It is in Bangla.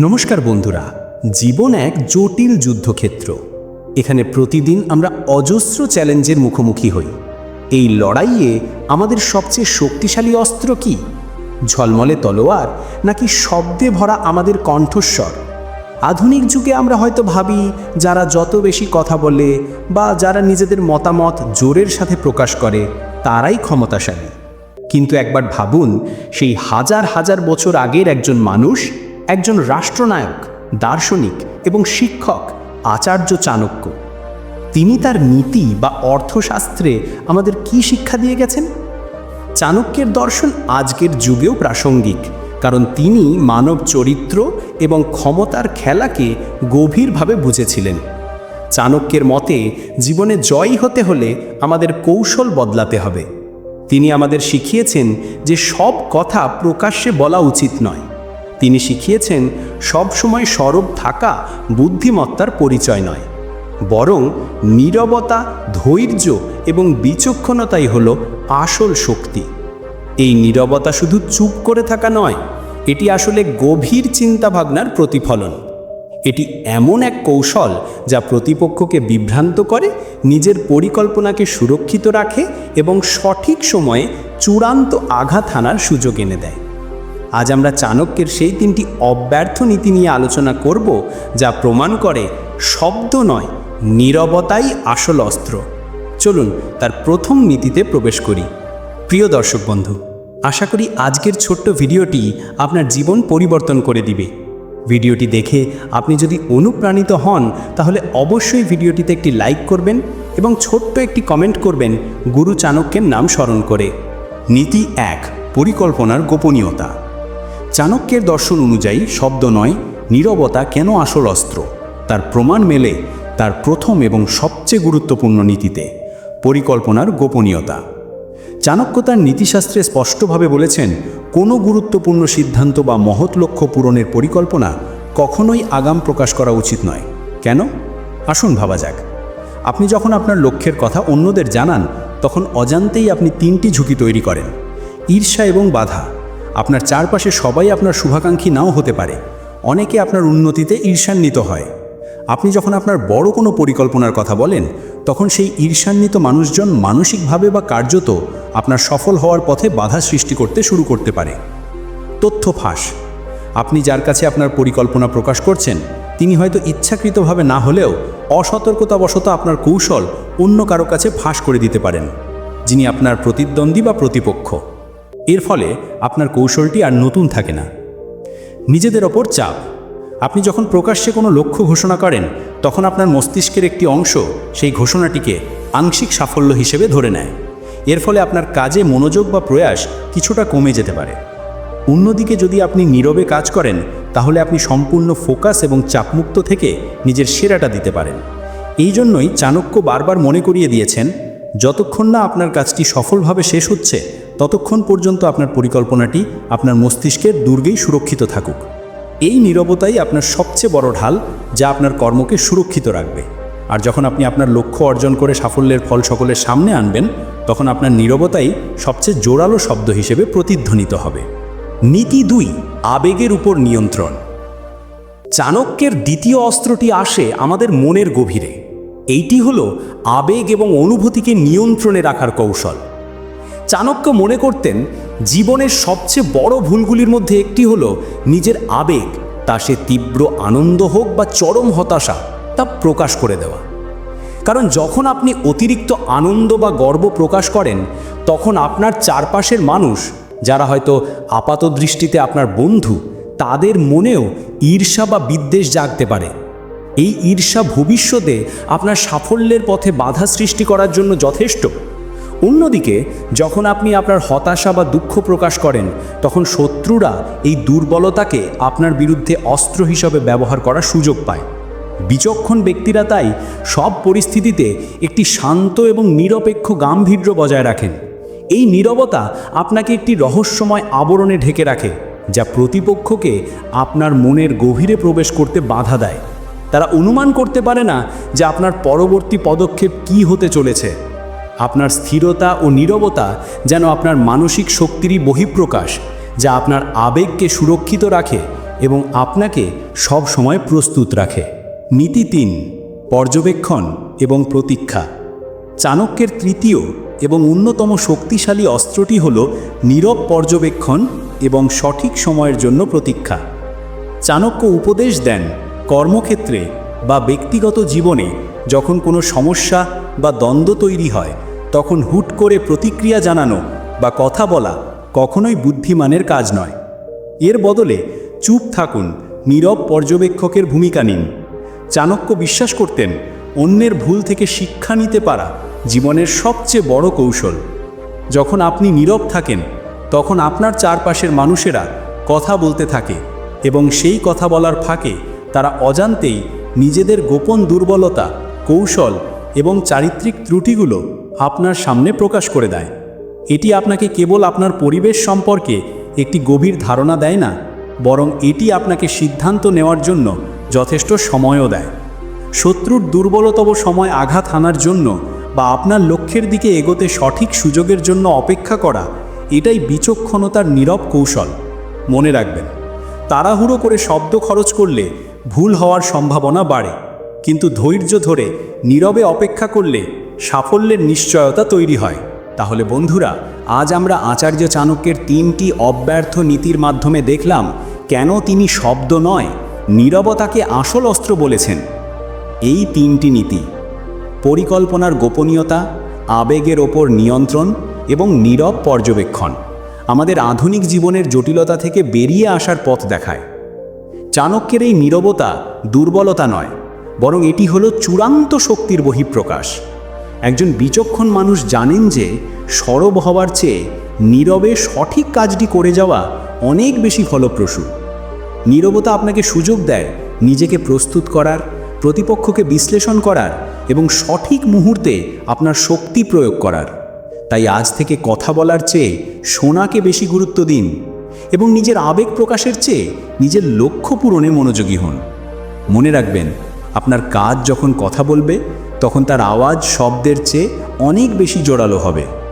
নমস্কার বন্ধুরা, জীবন এক জটিল যুদ্ধক্ষেত্র। এখানে প্রতিদিন আমরা অজস্র চ্যালেঞ্জের মুখোমুখি হই। এই লড়াইয়ে আমাদের সবচেয়ে শক্তিশালী অস্ত্র কি? ঝলমলে তলোয়ার নাকি শব্দে ভরা আমাদের কণ্ঠস্বর? আধুনিক যুগে আমরা হয়তো ভাবি, যারা যত বেশি কথা বলে বা যারা নিজেদের মতামত জোরের সাথে প্রকাশ করে, তারাই ক্ষমতাশালী। কিন্তু একবার ভাবুন, সেই হাজার হাজার বছর আগের একজন মানুষ একজন রাষ্ট্রনায়ক, দার্শনিক এবং শিক্ষক আচার্য চাণক্য। তিনি তার নীতি বা অর্থশাস্ত্রে আমাদের কি শিক্ষা দিয়ে গেছেন? চাণক্যের দর্শন আজকের যুগেও প্রাসঙ্গিক, কারণ তিনি মানব চরিত্র এবং ক্ষমতার খেলাকে গভীরভাবে বুঝেছিলেন। চাণক্যের মতে, জীবনে জয়ী হতে হলে আমাদের কৌশল বদলাতে হবে। তিনি আমাদের শিখিয়েছেন যে সব কথা প্রকাশ্যে বলা উচিত নয়। তিনি শিখিয়েছেন, সবসময় সরব থাকা বুদ্ধিমত্তার পরিচয় নয়। বরং নীরবতা, ধৈর্য এবং বিচক্ষণতাই হল আসল শক্তি। এই নীরবতা শুধু চুপ করে থাকা নয়, এটি আসলে গভীর চিন্তাভাবনার প্রতিফলন। এটি এমন এক কৌশল যা প্রতিপক্ষকে বিভ্রান্ত করে, নিজের পরিকল্পনাকে সুরক্ষিত রাখে এবং সঠিক সময়ে চূড়ান্ত আঘাত হানার সুযোগ এনে দেয়। আজ আমরা চাণক্যের সেই তিনটি অব্যর্থ নীতি নিয়ে আলোচনা করব, যা প্রমাণ করে শব্দ নয়, নীরবতাই আসল অস্ত্র। চলুন তার প্রথম নীতিতে প্রবেশ করি। প্রিয় দর্শক বন্ধু, আশা করি আজকের ছোট্ট ভিডিওটি আপনার জীবন পরিবর্তন করে দিবে। ভিডিওটি দেখে আপনি যদি অনুপ্রাণিত হন, তাহলে অবশ্যই ভিডিওটিতে একটি লাইক করবেন এবং ছোট্ট একটি কমেন্ট করবেন গুরু চাণক্যের নাম স্মরণ করে। নীতি এক, পরিকল্পনার গোপনীয়তা। চাণক্যের দর্শন অনুযায়ী শব্দ নয়, নীরবতা কেন আসল অস্ত্র? তার প্রমাণ মেলে তার প্রথম এবং সবচেয়ে গুরুত্বপূর্ণ নীতিতে, পরিকল্পনার গোপনীয়তা। চাণক্য তার নীতিশাস্ত্রে স্পষ্টভাবে বলেছেন, কোনো গুরুত্বপূর্ণ সিদ্ধান্ত বা মহৎ লক্ষ্য পূরণের পরিকল্পনা কখনোই আগাম প্রকাশ করা উচিত নয়। কেন? আসুন ভাবা যাক। আপনি যখন আপনার লক্ষ্যের কথা অন্যদের জানান, তখন অজান্তেই আপনি তিনটি ঝুঁকি তৈরি করেন। ঈর্ষা এবং বাধা। আপনার চারপাশে সবাই আপনার শুভাকাঙ্ক্ষী নাও হতে পারে। অনেকে আপনার উন্নতিতে ঈর্ষান্বিত হয়। আপনি যখন আপনার বড় কোনো পরিকল্পনার কথা বলেন, তখন সেই ঈর্ষান্বিত মানুষজন মানসিকভাবে বা কার্যত আপনার সফল হওয়ার পথে বাধা সৃষ্টি করতে শুরু করতে পারে। তথ্য ফাঁস। আপনি যার কাছে আপনার পরিকল্পনা প্রকাশ করছেন, তিনি হয়তো ইচ্ছাকৃতভাবে না হলেও অসতর্কতাবশত আপনার কৌশল অন্য কারও কাছে ফাঁস করে দিতে পারেন, যিনি আপনার প্রতিদ্বন্দ্বী বা প্রতিপক্ষ। এর ফলে আপনার কৌশলটি আর নতুন থাকে না। নিজেদের ওপর চাপ। আপনি যখন প্রকাশ্যে কোনো লক্ষ্য ঘোষণা করেন, তখন আপনার মস্তিষ্কের একটি অংশ সেই ঘোষণাটিকে আংশিক সাফল্য হিসেবে ধরে নেয়। এর ফলে আপনার কাজে মনোযোগ বা প্রয়াস কিছুটা কমে যেতে পারে। অন্যদিকে যদি আপনি নীরবে কাজ করেন, তাহলে আপনি সম্পূর্ণ ফোকাস এবং চাপমুক্ত থেকে নিজের সেরাটা দিতে পারেন। এই জন্যই চাণক্য বারবার মনে করিয়ে দিয়েছেন, যতক্ষণ না আপনার কাজটি সফলভাবে শেষ হচ্ছে ততক্ষণ পর্যন্ত আপনার পরিকল্পনাটি আপনার মস্তিষ্কের দুর্গেই সুরক্ষিত থাকুক। এই নীরবতাই আপনার সবচেয়ে বড় ঢাল যা আপনার কর্মকে সুরক্ষিত রাখবে। আর যখন আপনি আপনার লক্ষ্য অর্জন করে সাফল্যের ফল সকলের সামনে আনবেন, তখন আপনার নীরবতাই সবচেয়ে জোরালো শব্দ হিসেবে প্রতিধ্বনিত হবে। নীতি দুই, আবেগের উপর নিয়ন্ত্রণ। চাণক্যের দ্বিতীয় অস্ত্রটি আসে আমাদের মনের গভীরে। এইটি হলো আবেগ এবং অনুভূতিকে নিয়ন্ত্রণে রাখার কৌশল। চাণক্য মনে করতেন জীবনের সবচেয়ে বড় ভুলগুলির মধ্যে একটি হলো নিজের আবেগ, তা সে তীব্র আনন্দ হোক বা চরম হতাশা, তা প্রকাশ করে দেওয়া। কারণ যখন আপনি অতিরিক্ত আনন্দ বা গর্ব প্রকাশ করেন, তখন আপনার চারপাশের মানুষ, যারা হয়তো আপাত দৃষ্টিতে আপনার বন্ধু, তাদের মনেও ঈর্ষা বা বিদ্বেষ জাগতে পারে। এই ঈর্ষা ভবিষ্যতে আপনার সাফল্যের পথে বাধা সৃষ্টি করার জন্য যথেষ্ট। অন্যদিকে, যখন আপনি আপনার হতাশা বা দুঃখ প্রকাশ করেন, তখন শত্রুরা এই দুর্বলতাকে আপনার বিরুদ্ধে অস্ত্র হিসাবে ব্যবহার করার সুযোগ পায়। বিচক্ষণ ব্যক্তিরা তাই সব পরিস্থিতিতে একটি শান্ত এবং নিরপেক্ষ গাম্ভীর্য বজায় রাখেন। এই নীরবতা আপনাকে একটি রহস্যময় আবরণে ঢেকে রাখে, যা প্রতিপক্ষকে আপনার মনের গভীরে প্রবেশ করতে বাধা দেয়। তারা অনুমান করতে পারে না যে আপনার পরবর্তী পদক্ষেপ কী হতে চলেছে। আপনার স্থিরতা ও নীরবতা যেন আপনার মানসিক শক্তিরই বহিঃপ্রকাশ, যা আপনার আবেগকে সুরক্ষিত রাখে এবং আপনাকে সব সময় প্রস্তুত রাখে। নীতি তিন, পর্যবেক্ষণ এবং প্রতীক্ষা। চাণক্যের তৃতীয় এবং অন্যতম শক্তিশালী অস্ত্রটি হল নীরব পর্যবেক্ষণ এবং সঠিক সময়ের জন্য প্রতীক্ষা। চাণক্য উপদেশ দেন কর্মক্ষেত্রে বা ব্যক্তিগত জীবনে যখন কোনো সমস্যা বা দ্বন্দ্ব তৈরি হয় তখন হুট করে প্রতিক্রিয়া জানানো বা কথা বলা কখনোই বুদ্ধিমানের কাজ নয়। এর বদলে চুপ থাকুন, নীরব পর্যবেক্ষকের ভূমিকা নিন। চাণক্য বিশ্বাস করতেন, অন্যের ভুল থেকে শিক্ষা নিতে পারা জীবনের সবচেয়ে বড় কৌশল। যখন আপনি নীরব থাকেন, তখন আপনার চারপাশের মানুষেরা কথা বলতে থাকে এবং সেই কথা বলার ফাঁকে তারা অজান্তেই নিজেদের গোপন দুর্বলতা, কৌশল এবং চারিত্রিক ত্রুটিগুলো আপনার সামনে প্রকাশ করে দেয়। এটি আপনাকে কেবল আপনার পরিবেশ সম্পর্কে একটি গভীর ধারণা দেয় না, বরং এটি আপনাকে সিদ্ধান্ত নেওয়ার জন্য যথেষ্ট সময়ও দেয়। শত্রুর দুর্বলতম সময় আঘাত হানার জন্য বা আপনার লক্ষ্যের দিকে এগোতে সঠিক সুযোগের জন্য অপেক্ষা করা, এটাই বিচক্ষণতার নীরব কৌশল। মনে রাখবেন, তাড়াহুড়ো করে শব্দ খরচ করলে ভুল হওয়ার সম্ভাবনা বাড়ে, কিন্তু ধৈর্য ধরে নীরবে অপেক্ষা করলে সাফল্যের নিশ্চয়তা তৈরি হয়। তাহলে বন্ধুরা, আজ আমরা আচার্য চাণক্যের তিনটি অব্যর্থ নীতির মাধ্যমে দেখলাম কেন তিনি শব্দ নয়, নীরবতাকে আসল অস্ত্র বলেছেন। এই তিনটি নীতি, পরিকল্পনার গোপনীয়তা, আবেগের ওপর নিয়ন্ত্রণ এবং নীরব পর্যবেক্ষণ, আমাদের আধুনিক জীবনের জটিলতা থেকে বেরিয়ে আসার পথ দেখায়। চাণক্যের এই নীরবতা দুর্বলতা নয়, বরং এটি হলো চূড়ান্ত শক্তির বহিঃপ্রকাশ। একজন বিচক্ষণ মানুষ জানেন যে সরব হওয়ার চেয়ে নীরবে সঠিক কাজটি করে যাওয়া অনেক বেশি ফলপ্রসূ। নীরবতা আপনাকে সুযোগ দেয় নিজেকে প্রস্তুত করার, প্রতিপক্ষকে বিশ্লেষণ করার এবং সঠিক মুহূর্তে আপনার শক্তি প্রয়োগ করার। তাই আজ থেকে কথা বলার চেয়ে শোনাকে বেশি গুরুত্ব দিন এবং নিজের আবেগ প্রকাশের চেয়ে নিজের লক্ষ্য পূরণে মনোযোগী হন। মনে রাখবেন, আপনার কাজ যখন কথা বলবে তখন তার আওয়াজ শব্দের চেয়ে অনেক বেশি জোরালো হবে।